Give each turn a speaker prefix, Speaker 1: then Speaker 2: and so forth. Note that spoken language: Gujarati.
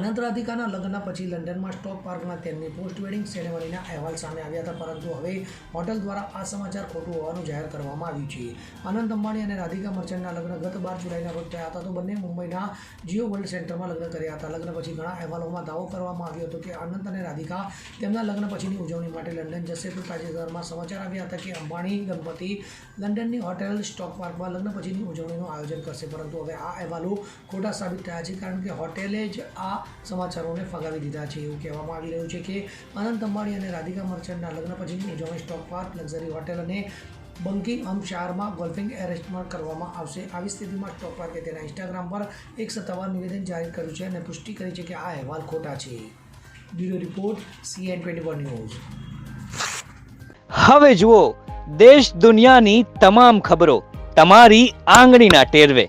Speaker 1: અનંત રાધિકાના લગ્ન પછી લંડનમાં સ્ટોક પાર્કમાં તેમની પોસ્ટ વેડિંગ સેરેમનીના અહેવાલ સામે આવ્યા હતા, પરંતુ હવે હોટેલ દ્વારા આ સમાચાર ખોટું હોવાનું જાહેર કરવામાં આવ્યું છે. અનંત અંબાણી અને રાધિકા મર્ચન્ટના લગ્ન ગત બાર જુલાઈના રોજ થયા હતા. તો બંને મુંબઈના જીઓ વર્લ્ડ સેન્ટરમાં લગ્ન કર્યા હતા. લગ્ન પછી ઘણા અહેવાલોમાં દાવો કરવામાં આવ્યો હતો કે અનંત અને રાધિકા તેમના લગ્ન પછીની ઉજવણી માટે લંડન જશે. તો તાજેતરમાં સમાચાર આવ્યા હતા કે અંબાણી દંપતી લંડનની હોટેલ સ્ટોક પાર્કમાં લગ્ન પછીની ઉજવણીનું આયોજન કરશે. પરંતુ હવે આ અહેવાલો ખોટા સાબિત થયા છે, કારણ કે હોટેલે જ આ સમાચારોને ફગાવી દીધા છે. એવું કહેવામાં આવી રહ્યું છે કે અનંત અંબાણી અને રાધિકા મર્ચન્ટના લગ્ન પછીની ઉજવણી સ્ટોક પાર્ક લક્ઝરી હોટેલ અને બંકિંગહમ શારમાં ગોલ્ફિંગ એરેસ્ટમાં કરવામાં આવશે. આવી સ્થિતિમાં સ્ટોક પાર્કે તેના ઇન્સ્ટાગ્રામ પર એક સત્તાવાર નિવેદન જાહેર કર્યું છે અને પુષ્ટિ કરી છે કે આ અહેવાલ ખોટા છે. Bureau report, CN twenty one news.
Speaker 2: હવે જુઓ, દેશ દુનિયાની તમામ ખબરો તમારી આંગળીના ટેરવે.